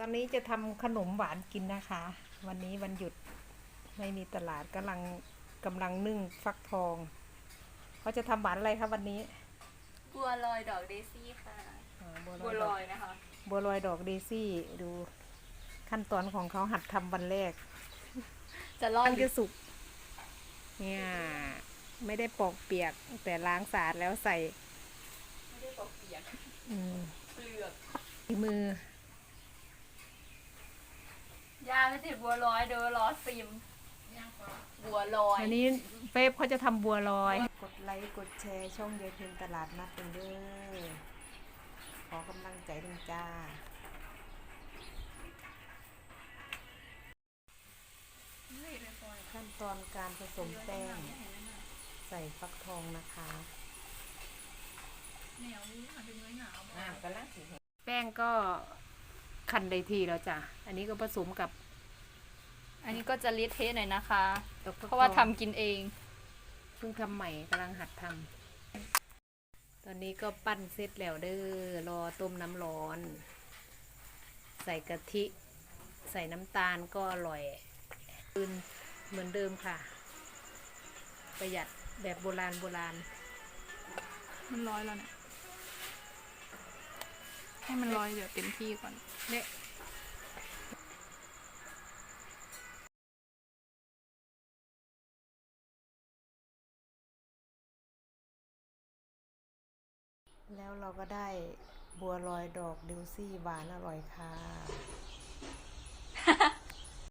ตอนนี้จะทำขนมหวานกินนะคะ วันนี้วันหยุดไม่มีตลาดกำลังกำลังนึ่งฟักทองเขาจะทำหวานอะไรครับวันนี้บัวลอยดอกเดซี่ค่ะอ่าบัวบัวลลออยยนะคะ บัวลอยดอกเดซี่ดูขั้นตอนของเขาหัดทำวันแรก จะลอยตั้งจะสุก เนี่ย ไม่ได้ปอกเปียก แต่ล้างสะอาดแล้วใส่ไม่ได้ปอกเปียกอืมเปลือกที่มือยาไม่ใช่บัวลอยเดอลอซิมบัวลอยอันนี้เฟฟเขาจะทำบัวลอย กดไลค์กดแชร์ช่องเยายเพียนตลาดนัดเป็นเด้อขอกำลังใจดึงจ้าขั้นตอนการผสมแป้ง ใส่ฟักทองนะคะอ่ากำลังสิเห็นแป้งก็คันได้ทีแล้วจ้ะ อันนี้ก็ผสมกับ อันนี้ก็จะเละเทะหน่อยนะคะดอกฟักเพราะว่าททำองกินเอง เพิ่งทำใหม่กำลังหัดทำตอนนี้ก็ปั้นเสร็จแล้วเด้อรอต้มน้ำร้อน ใส่กะทิ ใส่น้ำตาลก็อร่อยคืนเหมือนเดิมค่ะ ประหยัดแบบโบราณโบราณ มันร้อยแล้วเนี่ย ให้มันร้อยเดี๋ยวเต็มที่ก่อนเนี่ย แล้วเราก็ได้บัวลอยดอกดิวซี่หวานอร่อยค่ะ